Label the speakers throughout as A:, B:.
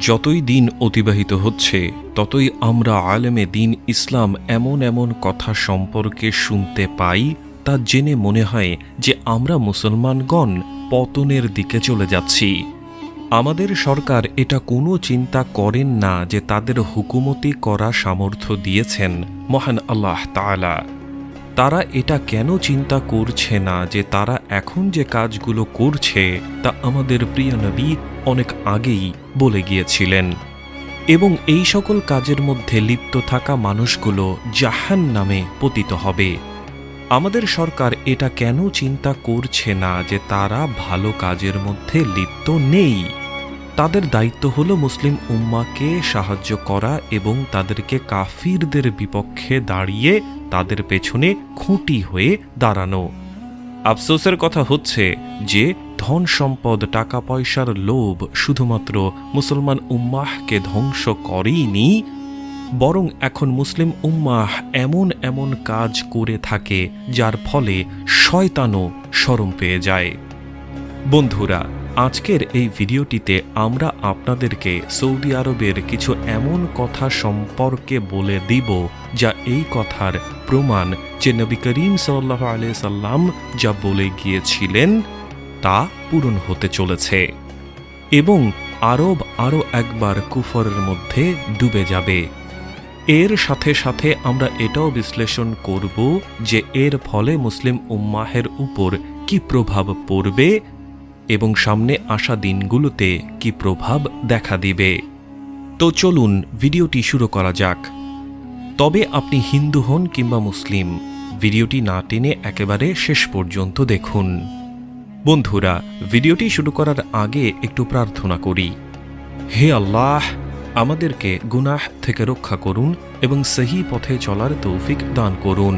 A: যতই দিন অতিবাহিত হচ্ছে, ততই আমরা আলেমে দিন ইসলাম এমন এমন কথা সম্পর্কে শুনতে পাই, তা জেনে মনে হয় যে আমরা মুসলমানগণ পতনের দিকে চলে যাচ্ছি। আমাদের সরকার এটা কোনো চিন্তা করেন না যে তাদের হুকুমতি করা সামর্থ্য দিয়েছেন, মহান আল্লাহ তাআলা। তারা এটা কেন চিন্তা করছে না যে তারা এখন যে কাজগুলো করছে, তা আমাদের প্রিয় নবী অনেক আগেই বলে গিয়েছিলেন। এবং এই সকল কাজের মধ্যে লিপ্ত থাকা মানুষগুলো জাহান নামে পতিত হবে। আমাদের সরকার এটা কেন চিন্তা করছে না যে তারা ভালো কাজের মধ্যে লিপ্ত নেই? তাদের দায়িত্ব হল মুসলিম উম্মাকে সাহায্য করা এবং তাদেরকে কাফিরদের বিপক্ষে দাঁড়িয়ে তাদের পেছনে খুঁটি হয়ে দাঁড়ানো। আফসোসের কথা হচ্ছে যে ধন সম্পদ, টাকা পয়সার লোভ শুধুমাত্র মুসলমান উম্মাহকে ধ্বংস করেইনি বরং এখন মুসলিম উম্মাহ এমন এমন কাজ করে থাকে যার ফলে শয়তানও শরম পেয়ে যায়। বন্ধুরা, আজকের এই ভিডিওটিতে আমরা আপনাদেরকে সৌদি আরবের কিছু এমন কথা সম্পর্কে বলে দিব যা এই কথার প্রমাণ যে নবী করিম সাল্লাহ আলিয়া সাল্লাম যা বলে গিয়েছিলেন। তা পূরণ হতে চলেছে এবং আরব আরও একবার কুফরের মধ্যে ডুবে যাবে। এর সাথে সাথে আমরা এটাও বিশ্লেষণ করব যে এর ফলে মুসলিম উম্মাহের উপর কি প্রভাব পড়বে এবং সামনে আসা দিনগুলোতে কি প্রভাব দেখা দিবে। তো চলুন ভিডিওটি শুরু করা যাক। তবে আপনি হিন্দু হন কিংবা মুসলিম, ভিডিওটি না টেনে একেবারে শেষ পর্যন্ত দেখুন। বন্ধুরা, ভিডিওটি শুরু করার আগে একটু প্রার্থনা করি। হে আল্লাহ, আমাদেরকে গুনাহ থেকে রক্ষা করুন এবং সহি পথে চলার তৌফিক দান করুন।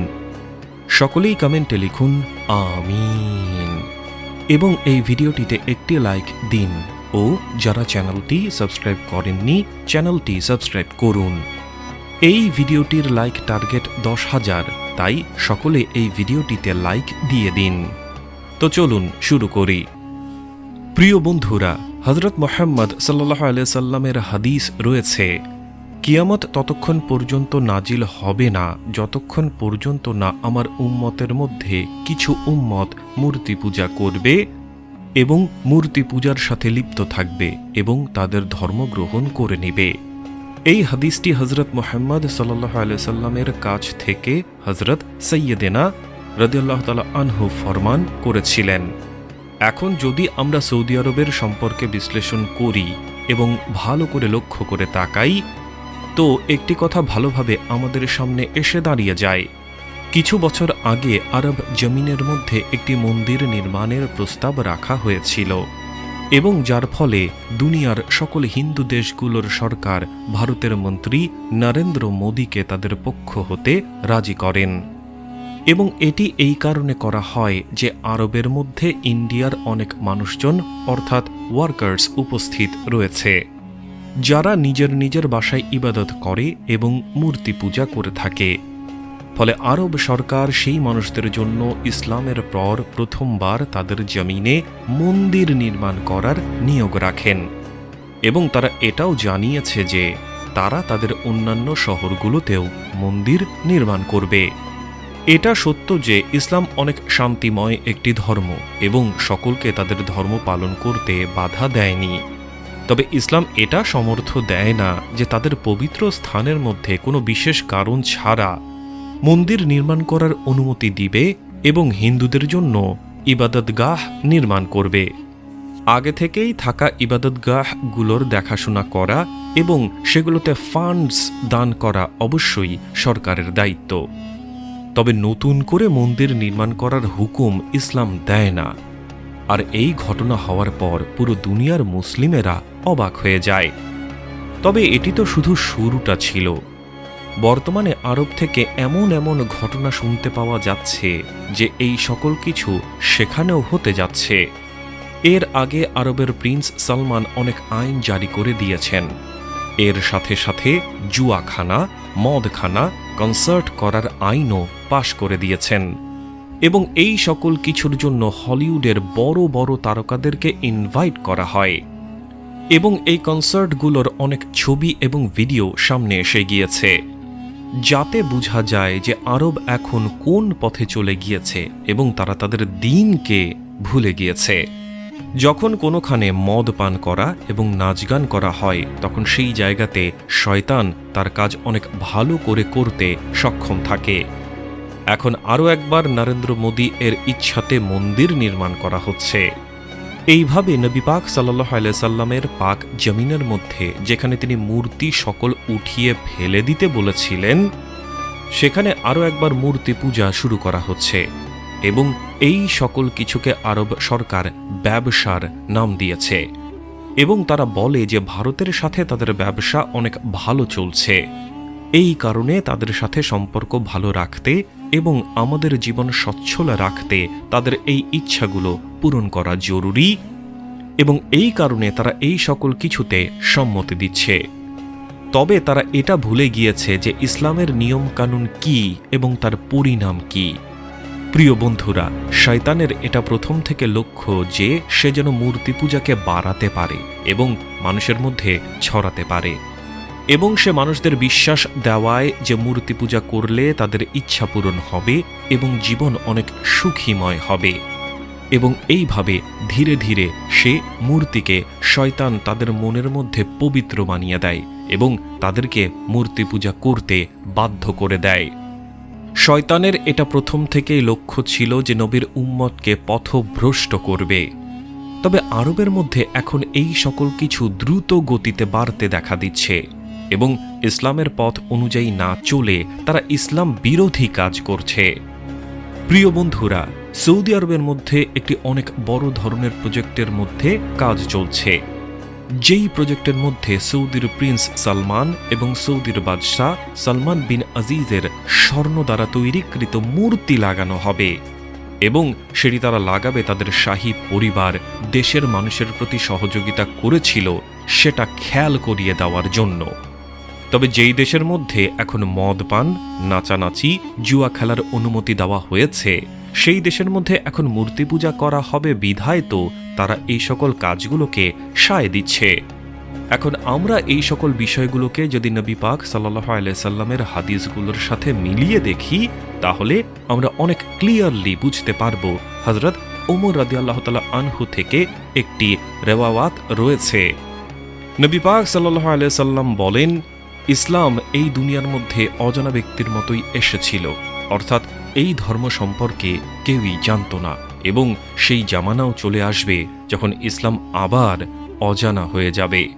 A: সকলেই কমেন্টে লিখুন, আমিন। এবং এই ভিডিওটিতে একটি লাইক দিন ও যারা চ্যানেলটি সাবস্ক্রাইব করেননি, চ্যানেলটি সাবস্ক্রাইব করুন। এই ভিডিওটির লাইক টার্গেট দশ হাজার, তাই সকলে এই ভিডিওটিতে লাইক দিয়ে দিন। তো চলুন শুরু করি। প্রিয় বন্ধুরা হজরত মোহাম্মদ সাল্লাহ সাল্লামের হাদিস রয়েছে, কিয়ামত ততক্ষণ পর্যন্ত নাজিল হবে না, যতক্ষণ পর্যন্ত না আমার উম্মতের মধ্যে কিছু উম্মত মূর্তি পূজা করবে এবং মূর্তি পূজার সাথে লিপ্ত থাকবে এবং তাদের ধর্ম গ্রহণ করে নেবে। এই হাদিসটি হজরত মোহাম্মদ সাল্লাহ সাল্লামের কাছ থেকে হজরত সৈয়দেনা রদিয়াল্লাহ তালা আনহু ফরমান করেছিলেন, এখন যদি আমরা সৌদি আরবের সম্পর্কে বিশ্লেষণ করি এবং ভালো করে লক্ষ্য করে তাকাই, তো একটি কথা ভালোভাবে আমাদের সামনে এসে দাঁড়িয়ে যায়। কিছু বছর আগে আরব জমিনের মধ্যে একটি মন্দির নির্মাণের প্রস্তাব রাখা হয়েছিল এবং যার ফলে দুনিয়ার সকল হিন্দু দেশগুলোর সরকার, ভারতের মন্ত্রী নরেন্দ্র মোদীকে তাদের পক্ষ হতে রাজি করেন। এবং এটি এই কারণে করা হয় যে আরবের মধ্যে ইন্ডিয়ার অনেক মানুষজন, অর্থাৎ ওয়ার্কার্স উপস্থিত রয়েছে। যারা নিজের নিজের বাসায় ইবাদত করে এবং মূর্তি পূজা করে থাকে। ফলে আরব সরকার সেই মানুষদের জন্য ইসলামের পর প্রথমবার তাদের জমিনে মন্দির নির্মাণ করার নিয়োগ রাখেন। এবং তারা এটাও জানিয়েছে যে তারা তাদের অন্যান্য শহরগুলোতেও মন্দির নির্মাণ করবে। এটা সত্য যে ইসলাম অনেক শান্তিময় একটি ধর্ম এবং সকলকে তাদের ধর্ম পালন করতে বাধা দেয়নি। তবে ইসলাম এটা সমর্থ দেয় না যে তাদের পবিত্র স্থানের মধ্যে কোনো বিশেষ কারণ ছাড়া মন্দির নির্মাণ করার অনুমতি দিবে এবং হিন্দুদের জন্য ইবাদতগাহ নির্মাণ করবে। আগে থেকেই থাকা ইবাদতগাহগুলোর দেখাশোনা করা এবং সেগুলোতে ফান্ডস দান করা অবশ্যই সরকারের দায়িত্ব। তবে নতুন করে মন্দির নির্মাণ করার হুকুম ইসলাম দেয় না। আর এই ঘটনা হওয়ার পর পুরো দুনিয়ার মুসলিমেরা অবাক হয়ে যায়। তবে এটি তো শুধু শুরুটা ছিল। বর্তমানে আরব থেকে এমন এমন ঘটনা শুনতে পাওয়া যাচ্ছে যে এই সকল কিছু সেখানেও হতে যাচ্ছে। এর আগে আরবের প্রিন্স সালমান অনেক আইন জারি করে দিয়েছেন। এর সাথে সাথে জুয়াখানা, মদখানা, কনসার্ট করার আইনও পাশ করে দিয়েছেন। এবং এই সকল কিছুর জন্য হলিউডের বড় বড় তারকাদেরকে ইনভাইট করা হয়। এবং এই কনসার্টগুলোর অনেক ছবি এবং ভিডিও সামনে এসে গিয়েছে। যাতে বোঝা যায় যে আরব এখন কোন পথে চলে গিয়েছে এবং তারা তাদের দিনকে ভুলে গিয়েছে। যখন কোনোখানে মদ পান করা এবং নাচ গান করা হয়, তখন সেই জায়গাতে শয়তান তার কাজ অনেক ভালো করে করতে সক্ষম থাকে। এখন আরও একবার নরেন্দ্র মোদী এর ইচ্ছাতে মন্দির নির্মাণ করা হচ্ছে। এইভাবে নবী পাক সাল্লাহ সাল্লামের পাক জমিনের মধ্যে যেখানে তিনি মূর্তি সকল উঠিয়ে ফেলে দিতে বলেছিলেন, সেখানে আরও একবার মূর্তি পূজা শুরু করা হচ্ছে এবং এই সকল কিছুকে আরব সরকার ব্যবসার নাম দিয়েছে এবং তারা বলে যে ভারতের সাথে তাদের ব্যবসা অনেক ভালো চলছে। এই কারণে তাদের সাথে সম্পর্ক ভালো রাখতে এবং আমাদের জীবন সচ্ছল রাখতে তাদের এই ইচ্ছাগুলো পূরণ করা জরুরি এবং এই কারণে তারা এই সকল কিছুতে সম্মতি দিচ্ছে। তবে তারা এটা ভুলে গিয়েছে যে ইসলামের নিয়ম কানুন কি এবং তার পরিণাম কি। প্রিয় বন্ধুরা, শয়তানের এটা প্রথম থেকে লক্ষ্য যে সে যেন মূর্তি পূজাকে বাড়াতে পারে এবং মানুষের মধ্যে ছড়াতে পারে। এবং সে মানুষদের বিশ্বাস দেওয়ায় যে মূর্তি পূজা করলে তাদের ইচ্ছা পূরণ হবে এবং জীবন অনেক সুখীময় হবে। এবং এইভাবে ধীরে ধীরে সে মূর্তিকে শয়তান তাদের মনের মধ্যে পবিত্র বানিয়ে দেয় এবং তাদেরকে মূর্তি পূজা করতে বাধ্য করে দেয়। শয়তানের এটা প্রথম থেকেই লক্ষ্য ছিল যে নবীর উম্মতকে পথভ্রষ্ট করবে। তবে আরবের মধ্যে এখন এই সকল কিছু দ্রুত গতিতে বাড়তে দেখা দিচ্ছে। এবং ইসলামের পথ অনুযায়ী না চলে তারা ইসলাম বিরোধী কাজ করছে। প্রিয় বন্ধুরা, সৌদি আরবের মধ্যে একটি অনেক বড় ধরনের প্রজেক্টের মধ্যে কাজ চলছে। যেই প্রজেক্টের মধ্যে সৌদির প্রিন্স সালমান এবং সৌদির বাদশাহ সালমান বিন আজিজের স্বর্ণ দ্বারা তৈরিকৃত মূর্তি লাগানো হবে এবং সেটি তারা লাগাবে তাদের শাহী পরিবার, দেশের মানুষের প্রতি সহযোগিতা করেছিল সেটা খেয়াল করিয়ে দেওয়ার জন্য। তবে যেই দেশের মধ্যে এখন মদ পান, নাচানাচি, জুয়া খেলার অনুমতি দেওয়া হয়েছে, সেই দেশের মধ্যে এখন মূর্তি পূজা করা হবে বিধায় তো তারা এই সকল কাজগুলোকে সায় দিচ্ছে। এখন আমরা এই সকল বিষয়গুলোকে যদি নবী পাক সাল্লাহ আলাইসাল্লামের হাদিসগুলোর সাথে মিলিয়ে দেখি, তাহলে আমরা অনেক ক্লিয়ারলি বুঝতে পারব হজরত ওমর রাদি আল্লাহ তালা আনহু থেকে একটি রেওয়াওয়াত রয়েছে। নবী পাক সাল্লাহ আলাইসাল্লাম বলেন ইসলাম এই দুনিয়ার মধ্যে অজানা ব্যক্তির মতোই এসেছিল। অর্থাৎ এই ধর্ম সম্পর্কে কেউই জানত না এবং সেই জামানাও চলে আসবে যখন ইসলাম আবার অজানা হয়ে যাবে।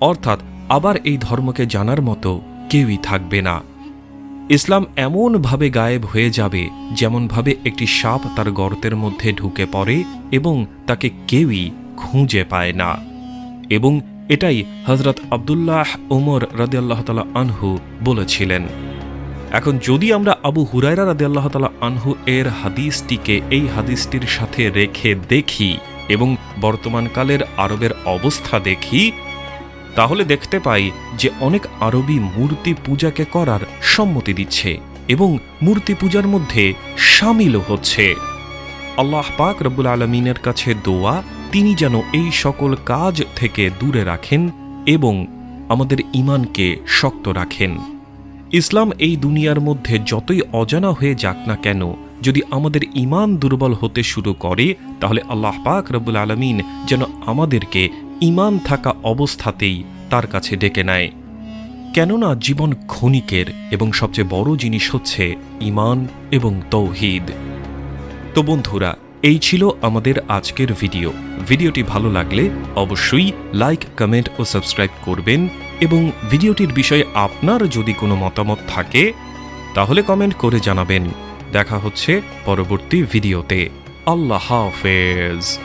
A: অর্থাৎ আবার এই ধর্মকে জানার মতো কেউই থাকবে না। ইসলাম এমনভাবে গায়েব হয়ে যাবে যেমনভাবে একটি সাপ তার গর্তের মধ্যে ঢুকে পড়ে এবং তাকে কেউই খুঁজে পায় না। এবং এটাই হজরত আবদুল্লাহ ওমর রাদিয়াল্লাহ তালা আনহু বলেছিলেন। এখন যদি আমরা আবু হুরায়রা রাদিয়াল্লাহ তালা আনহু এর হাদিসটিকে এই হাদিসটির সাথে রেখে দেখি এবং বর্তমানকালের আরবের অবস্থা দেখি, তাহলে দেখতে পাই যে অনেক আরবি মূর্তি পূজাকে করার সম্মতি দিচ্ছে এবং মূর্তি পূজার মধ্যে সামিলও হচ্ছে। আল্লাহ পাক রব্বুল আলমিনের কাছে দোয়া তিনি যেন এই সকল কাজ থেকে দূরে রাখেন এবং আমাদের ইমানকে শক্ত রাখেন। ইসলাম এই দুনিয়ার মধ্যে যতই অজানা হয়ে যাক না কেন, যদি আমাদের ইমান দুর্বল হতে শুরু করে, তাহলে আল্লাহ পাক রব্বুল আলমিন যেন আমাদেরকে ইমান থাকা অবস্থাতেই তার কাছে ডেকে নেয়। কেননা জীবন ক্ষণিকের এবং সবচেয়ে বড় জিনিস হচ্ছে ইমান এবং তৌহিদ। তো বন্ধুরা এই ছিল আমাদের আজকের ভিডিও। ভিডিওটি ভালো লাগলে অবশ্যই লাইক, কমেন্ট ও সাবস্ক্রাইব করবেন এবং ভিডিওটির বিষয়ে আপনার যদি কোনো মতামত থাকে, তাহলে কমেন্ট করে জানাবেন। দেখা হচ্ছে পরবর্তী ভিডিওতে। আল্লাহ হাফেজ।